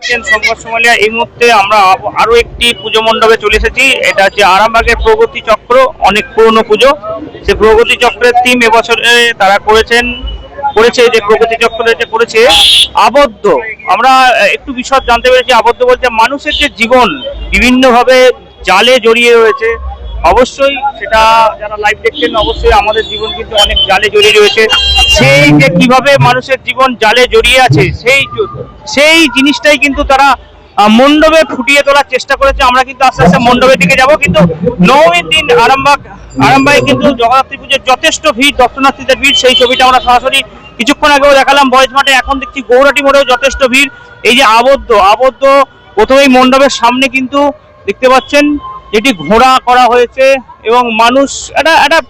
দেখছেন সংবাদ সমালিয়া, এই মুহূর্তে আমরা আরও একটি পুজো মণ্ডপে চলে এসেছি। এটা হচ্ছে আরামবাগের প্রগতি চক্র, অনেক পুরনো পুজো। সে প্রগতি চক্রের থিম এবছরে তারা করেছেন, করেছে, যে প্রগতি চক্র যে করেছে, আবদ্ধ। আমরা একটু বিশদ জানতে পেরেছি, আবদ্ধ বলতে মানুষের যে জীবন, বিভিন্নভাবে জালে জড়িয়ে রয়েছে। অবশ্যই সেটা যারা লাইভ দেখছেন, অবশ্যই আমাদের জীবন কিন্তু অনেক জালে জড়িয়ে রয়েছে। সেই যে কীভাবে মানুষের জীবন জালে জড়িয়ে আছে, সেই সেই জিনিসটাই কিন্তু তারা মণ্ডপে ফুটিয়ে তোলার চেষ্টা করেছে। আমরা কিন্তু আস্তে আস্তে মণ্ডপের দিকে যাব, কিন্তু নবমীর দিন আরামবাগ, আরামবাগে কিন্তু জগদ্ধাত্রী পুজোর যথেষ্ট ভিড়, দর্শনার্থীদের ভিড়। সেই ছবিটা আমরা সরাসরি কিছুক্ষণ আগেও দেখালাম। বয়স মাঠে এখন দেখছি গৌরাটি মোড়েও যথেষ্ট ভিড়। এই যে আবদ্ধ আবদ্ধ প্রথমেই মণ্ডপের সামনে কিন্তু দেখতে পাচ্ছেন যেটি ঘোড়া করা হয়েছে এবং মানুষ একটা একটা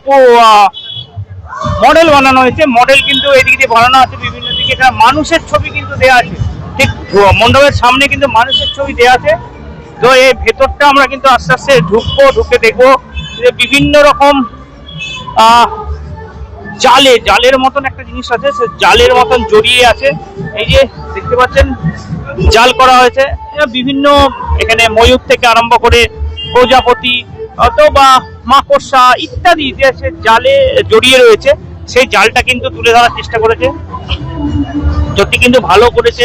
মডেল বানানো হয়েছে। মডেল কিন্তু এদিকে দিয়ে বানানো আছে, বিভিন্ন দিকে। এটা মানুষের ছবি কিন্তু দেওয়া আছে। ঠিক মণ্ডপের সামনে কিন্তু মানুষের ছবি দেওয়া আছে। তো এই ভেতরটা আমরা কিন্তু আস্তে আস্তে ঢুকবো, ঢুকে দেখব যে বিভিন্ন রকম জালে, জালের মতন একটা জিনিস আছে। সে জালের মতন জড়িয়ে আছে। এই যে দেখতে পাচ্ছেন, জাল করা হয়েছে। বিভিন্ন এখানে ময়ূর থেকে আরম্ভ করে প্রজাপতি অথবা মাকড়সা ইত্যাদি সে জালে জড়িয়ে রয়েছে সেই জালটা কিন্তু তুলে ধরার চেষ্টা করেছে। সত্যি কিন্তু ভালো করেছে।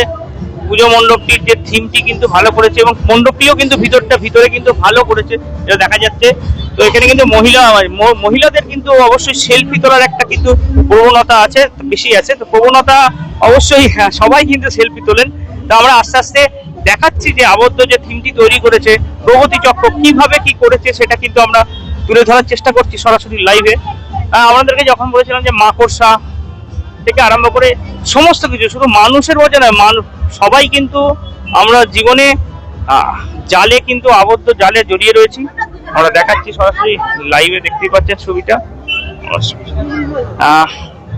পুজো মণ্ডপটির যে থিমটি কিন্তু ভালো করেছে এবং মণ্ডপটিও কিন্তু ভিতরটা ভিতরে কিন্তু ভালো করেছে যেটা দেখা যাচ্ছে। তো এখানে কিন্তু মহিলা মহিলাদের কিন্তু অবশ্যই সেলফি তোলার একটা কিন্তু প্রবণতা আছে বেশি আছে। তো প্রবণতা অবশ্যই হ্যাঁ, সবাই কিন্তু সেলফি তোলেন। তো আমরা আস্তে আস্তে দেখাচ্ছি যে আবদ্ধ যে থিমটি তৈরি করেছে, প্রগতি চক্র কীভাবে কি করেছে সেটা কিন্তু আমরা তুলে ধরার চেষ্টা করছি সরাসরি লাইভে আমাদেরকে যখন বলেছিলাম যে মাকড়সা থেকে আরম্ভ করে সমস্ত কিছু, শুধু মানুষের মধ্যে নয়, মানুষ, সবাই কিন্তু আমরা জীবনে জালে কিন্তু আবদ্ধ জালে জড়িয়ে রয়েছি। আমরা দেখাচ্ছি সরাসরি লাইভে দেখতেই পাচ্ছেন ছবিটা।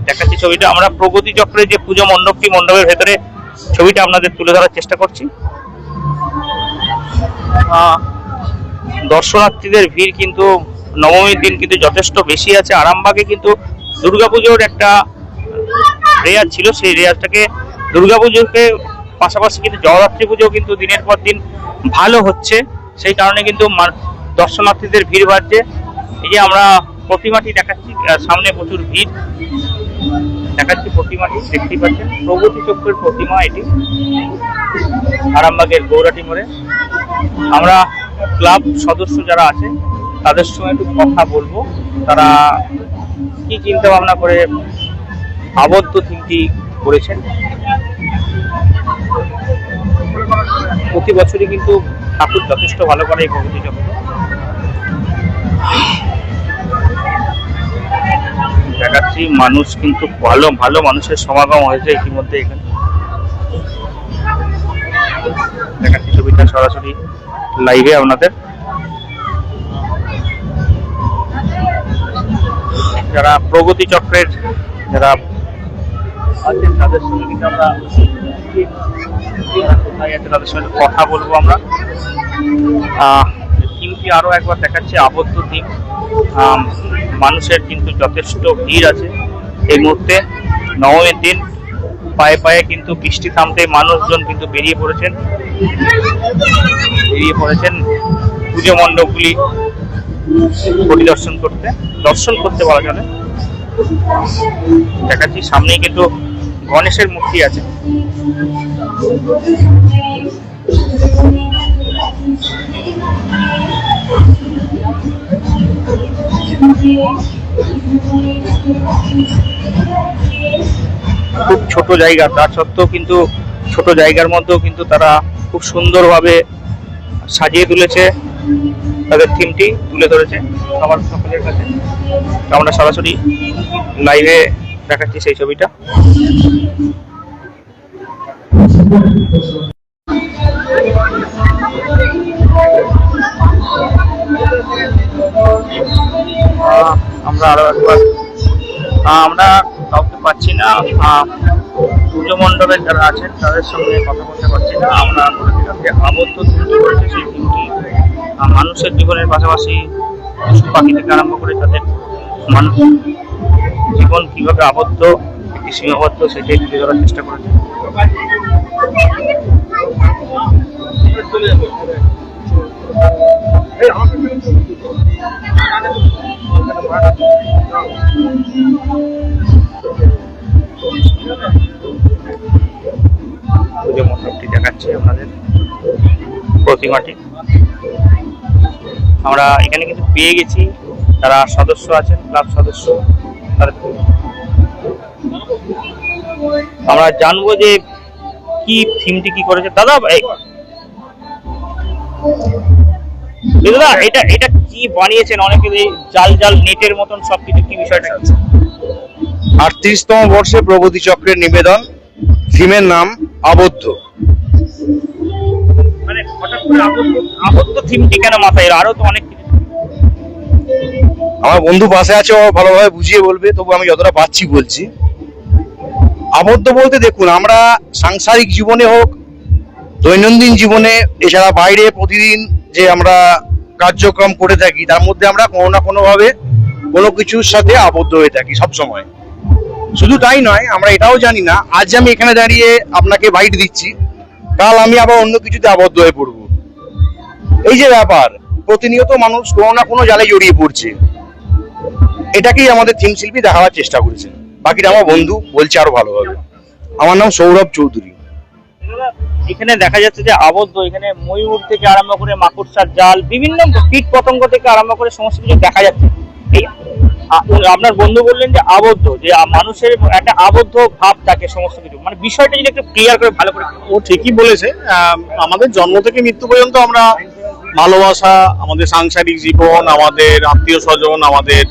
দেখাচ্ছি ছবিটা। আমরা প্রগতি চক্রের যে পুজো মণ্ডপটি, মণ্ডপের ভেতরে ছবিটা আপনাদের তুলে ধরার চেষ্টা করছি। দর্শনার্থীদের ভিড় কিন্তু, নবমীর দিন কিন্তু যথেষ্ট বেশি আছে। আরামবাগে কিন্তু দুর্গাপুজোর একটা রেয়াজ ছিল, সেই রেয়াজটাকে দুর্গাপুজোকে পাশাপাশি কিন্তু জগদ্ধাত্রী পুজো কিন্তু দিনের পর দিন ভালো হচ্ছে। সেই কারণে কিন্তু দর্শনার্থীদের ভিড় বাড়ছে। এই যে আমরা প্রতিমাটি দেখাচ্ছি সামনে প্রচুর ভিড়। দেখাচ্ছি প্রতিমাটি দেখতেই পাচ্ছেন। প্রগতি চক্রের প্রতিমা এটি। আরামবাগের গৌরাটি মোড়ে। আমরা ক্লাব সদস্য যারা আছে, তাদের সঙ্গে একটু কথা বলব। তারা কি চিন্তা ভাবনা করে আবদ্ধ থিমটি করেছেন? প্রতি বছরই কিন্তু ঠাকুর যথেষ্ট ভালো করে এই প্রগতি চক্র। দেখাচ্ছি। মানুষ কিন্তু ভালো ভালো মানুষের সমাগম হয়েছে ইতিমধ্যে এখানে। দেখাচ্ছি ছবিটা সরাসরি লাইভে আপনাদের। যারা প্রগতি চক্রের যারা আছেন, তাদের সঙ্গে কিন্তু আমরা কোথায় আছে তাদের সঙ্গে কথা বলব আমরা। থিমটি আরও একবার দেখাচ্ছে আবদ্ধ থিম মানুষের কিন্তু যথেষ্ট ভিড় আছে। এই মুহূর্তে নবমীর দিন, পায়ে পায়ে কিন্তু বৃষ্টি থামতে মানুষজন কিন্তু বেরিয়ে পড়েছেন। বেরিয়ে পড়েছেন পুজো মণ্ডপগুলি পরিদর্শন করতে। দর্শন করতে বলা চলে। দেখাচ্ছি, সামনেই কিন্তু গণেশের মূর্তি আছে। খুব ছোট জায়গা, তা সত্ত্বেও কিন্তু ছোট জায়গার মধ্যেও কিন্তু তারা খুব সুন্দরভাবে সাজিয়ে তুলেছে তাদের থিমটি তুলে ধরেছে আমার সকলের কাছে। আমরা সরাসরি লাইভে দেখাচ্ছি সেই ছবিটা। আমরা আরও একবার আমরা কাউকে পাচ্ছি না পুজো মণ্ডপের যারা আছেন তাদের সঙ্গে কথা বলতে পারছি না। আমরা প্রতিটাকে আবদ্ধ করেছি সেই দিনটি মানুষের জীবনের পাশাপাশি পশু পাখি থেকে আরম্ভ করে তাদের মানুষ জীবন কীভাবে আবদ্ধ একটি সীমাবদ্ধ সেটাই তুলে ধরার চেষ্টা করেছে। Hey, how you পুজো মণ্ডপটি দেখাচ্ছি আপনাদের। প্রতিমাটি। আমরা এখানে কিন্তু পেয়ে গেছি। তারা সদস্য আছেন, ক্লাব সদস্য। তাদের আমরা জানব যে কি, থিমটি কি করেছে। দাদা ভাই দাদা এটা এটা কি বানিয়েছেন অনেকে এই জাল জাল নেটের মতন সবকিছু কি বিষয়টা? আটত্রিশতম বর্ষে প্রগতি চক্রের নিবেদন থিমের নাম আবদ্ধ মানে হঠাৎ করে আবদ্ধ আবদ্ধ থিমটি কেন মাথায় এলো? আরও তো অনেক আমার বন্ধু পাশে আছে ও ভালোভাবে বুঝিয়ে বলবে তবু আমি যতটা পাচ্ছি বলছি আবদ্ধ বলতে দেখুন আমরা সাংসারিক জীবনে হোক দৈনন্দিন জীবনে এছাড়া বাইরে প্রতিদিন যে আমরা কার্যক্রম করে থাকি, তার মধ্যে আমরা কোনো না কোনো ভাবে কোনো কিছুর সাথে আবদ্ধ হয়ে থাকি সব সময় শুধু তাই নয়, আমরা এটাও জানি না, আজ আমি এখানে দাঁড়িয়ে আপনাকে বাইট দিচ্ছি, কাল আমি আবার অন্য কিছুতে আবদ্ধ হয়ে পড়ব। এই যে ব্যাপার, প্রতিনিয়ত মানুষ কোনো না কোনো জালে জড়িয়ে পড়ছে। এটাকেই আমাদের থিম শিল্পী দেখাবার চেষ্টা করেছেন। বাকিটা আমার বন্ধু বলছে আরও ভালোভাবে। আমার নাম সৌরভ চৌধুরী। এখানে দেখা যাচ্ছে যে আবদ্ধ এখানে ময়ূর থেকে আরম্ভ করে মাকড়সার জাল বিভিন্ন কীট পতঙ্গ থেকে আরম্ভ করে সমস্ত কিছু দেখা যাচ্ছে। আপনার বন্ধু বললেন যে আবদ্ধ যে মানুষের একটা আবদ্ধ ভাব থাকে সমস্ত কিছু। মানে বিষয়টা যদি একটু ক্লিয়ার করে ভালো করে ও ঠিকই বলেছে। আম, আমাদের জন্ম থেকে মৃত্যু পর্যন্ত আমরা ভালোবাসা আমাদের সাংসারিক জীবন আমাদের আত্মীয় স্বজন আমাদের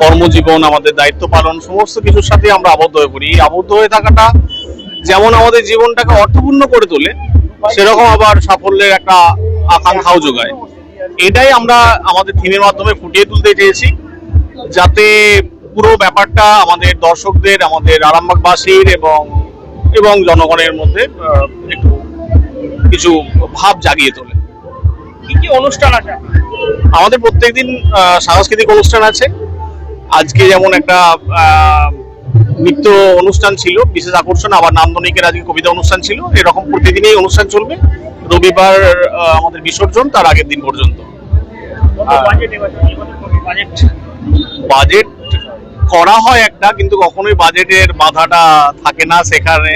কর্মজীবন আমাদের দায়িত্ব পালন সমস্ত কিছুর সাথে আমরা আবদ্ধ হয়ে পড়ি। আবদ্ধ হয়ে থাকাটা যেমন আমাদের জীবনটাকে অর্থপূর্ণ করে তোলে সেরকম আবার সাফল্যের একটা আকাঙ্ক্ষাও যোগায়। এটাই আমরা আমাদের থিমের মাধ্যমে ফুটিয়ে তুলতে চেয়েছি যাতে পুরো ব্যাপারটা আমাদের দর্শকদের আমাদের আরামবাগবাসীর এবং এবং জনগণের মধ্যে একটু কিছু ভাব জাগিয়ে তোলে। কি কি অনুষ্ঠান আছে? আমাদের প্রত্যেকদিন সাংস্কৃতিক অনুষ্ঠান আছে। আজকে যেমন একটা আহ, নৃত্য অনুষ্ঠান ছিল বিশেষ আকর্ষণ আবার নান্দনিকের আজকে কবিতা অনুষ্ঠান ছিল। এরকম প্রতিদিনই অনুষ্ঠান চলবে। রবিবার আমাদের বিসর্জন তার আগের দিন পর্যন্ত বাজেট করা হয় একটা কিন্তু কখনোই বাজেটের বাধাটা থাকে না। সেখানে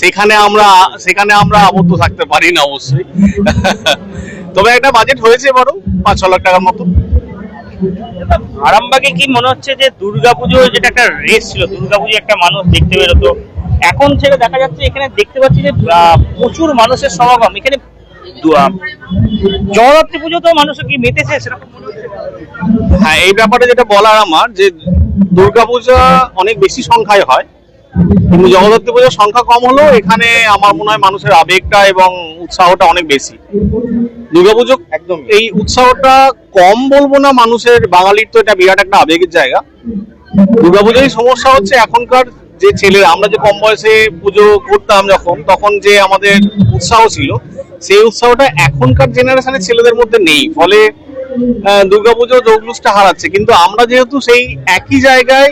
সেখানে আমরা সেখানে আমরা আবদ্ধ থাকতে পারি না অবশ্যই। তবে একটা বাজেট হয়েছে বড় পাঁচ ছ লাখ টাকার মতো। আরামবাগে কি মনে হচ্ছে যে দুর্গাপুজো যেটা একটা রেস ছিল দুর্গাপুজো একটা মানুষ দেখতে বেরোতো, এখন সেটা দেখা যাচ্ছে এখানে দেখতে পাচ্ছি যে প্রচুর মানুষের সমাগম, এখানে জগদ্ধাত্রী পুজো তো মানুষ কি মেতেছে সেরকম হ্যাঁ এই ব্যাপারে যেটা বলার আমার, যে দুর্গাপূজা অনেক বেশি সংখ্যায় হয়। কিন্তু জগদ্ধাত্রী পূজার সংখ্যা কম হলেও এখানে আমার মনে হয় মানুষের আবেগটা এবং উৎসাহটা অনেক বেশি। দুর্গাপুজো একদম। এই উৎসাহটা কম বলব না মানুষের বাঙালির তো এটা বিরাট একটা আবেগের জায়গা। দুর্গাপুজোরই সমস্যা হচ্ছে এখনকার যে ছেলেরা আমরা যে কম বয়সে পুজো করতাম যখন তখন যে আমাদের উৎসাহ ছিল সেই উৎসাহটা এখনকার জেনারেশনের ছেলেদের মধ্যে নেই। ফলে দুর্গাপুজো জৌলুসটা হারাচ্ছে। কিন্তু আমরা যেহেতু সেই একই জায়গায়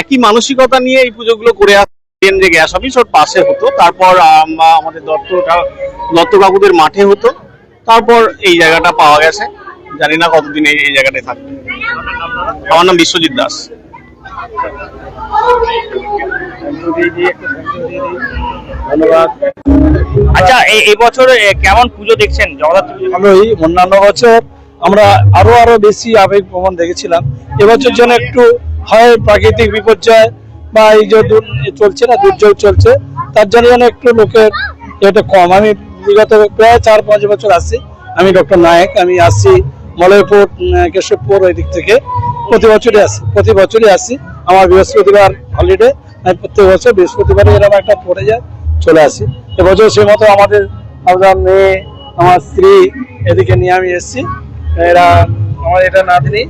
একই মানসিকতা নিয়ে এই পুজোগুলো করে আসছেন যে গ্যাস অফিস ওর পাশে হতো তারপর আমাদের দত্ত দত্ত কাকুদের মাঠে হতো। তারপর এই জায়গাটা পাওয়া গেছে। জানি না কতদিন এই এই জায়গাটায় থাকবে। আমার নাম বিশ্বজিৎ দাস। আচ্ছা এই এই বছর কেমন পুজো দেখছেন? জগদ্ধাত্রী পুজো ভালোই অন্যান্য বছর আমরা আরও আরও বেশি আবেগ প্রমাণ দেখেছিলাম। এবছর যেন একটু হয় প্রাকৃতিক বিপর্যয় বা এই যে চলছে না দুর্যোগ চলছে তার জন্য যেন একটু লোকের এটা কম। আমি বিগত প্রায় চার পাঁচ বছর আসছি আমি ডক্টর নায়ক আমি আসছি মলয়পুর কেশবপুর ওই দিক থেকে প্রতি বছরই আসি প্রতি বছরই আসি আমার বৃহস্পতিবার হলিডে আমি প্রত্যেক বছর বৃহস্পতিবারে এরকম একটা পড়ে যায় চলে আসি এবছর সে মতো আমাদের আমার মেয়ে আমার স্ত্রী এদিকে নিয়ে আমি এসেছি এরা আমার এটা নাতনি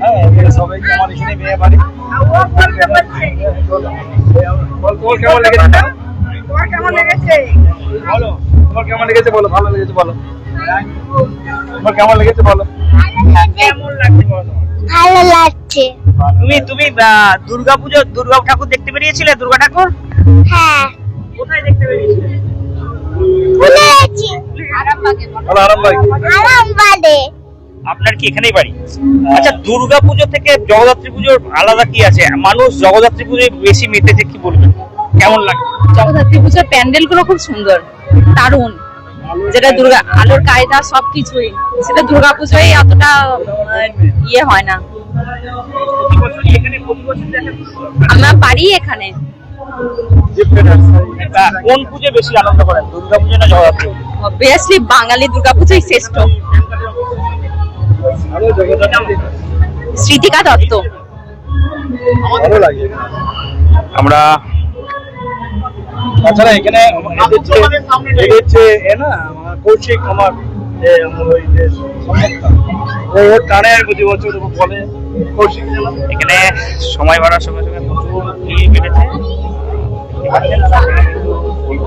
হ্যাঁ সবাইকে আমার এখানে মেয়ে বাড়ি কেমন লেগেছে তোমার কেমন লেগেছে? বলো তোমার কেমন লেগেছে বলো? ভালো লেগেছে বলো। তোমার কেমন লেগেছে বলো? কেমন লাগছে বলো? ভালো লাগছে। তুমি তুমি দুর্গাপুজো দুর্গা ঠাকুর দেখতে বেরিয়েছিলে? দুর্গা ঠাকুর? হ্যাঁ। কোথায় দেখতে বেরিয়েছিলে? ভুলে গেছি। ভালো আরাম লাগে আরামবাদে আপনার কি এখানেই বাড়ি? আচ্ছা দুর্গা পুজো থেকে জগদ্ধাত্রী পুজোর আলাদা কি আছে? মানুষ জগদ্ধাত্রী পুজোয় বেশি মেতেছে কি বলবেন? কেমন লাগে? জগদ্ধাত্রী পুজোর প্যান্ডেলগুলো খুব সুন্দর। দারুণ। যেটা দুর্গা আলোর কায়দা সবকিছুই। সেটা দুর্গাপুজোয় আহ, ইয়ে হয় না। প্রতি বছরই এখানে প্রতি আমার বাড়ি এখানে। কোন পুজো বেশি আনন্দ করেন দুর্গা পুজো না জগদ্ধাত্রী অবভিয়াসলি বাঙালি দুর্গাপুজোই শ্রেষ্ঠ। স্মৃতিকা দত্ত। আমরা তাছাড়া এখানে এদের এ না আমার কৌশিক আমার যে ওই যে ওর টানে প্রতি বছর ও বলে কৌশিক এখানে সময় বাড়ার সঙ্গে সঙ্গে প্রচুর ভিড় বেড়েছে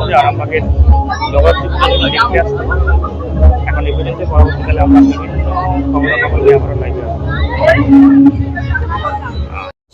যে আরামবাগের দেখতে আসতে এখন এই পর্যন্ত পরবর্তীকালে আমরা বিভিন্ন খবর খবর নিয়ে আমরা লাইভে আসব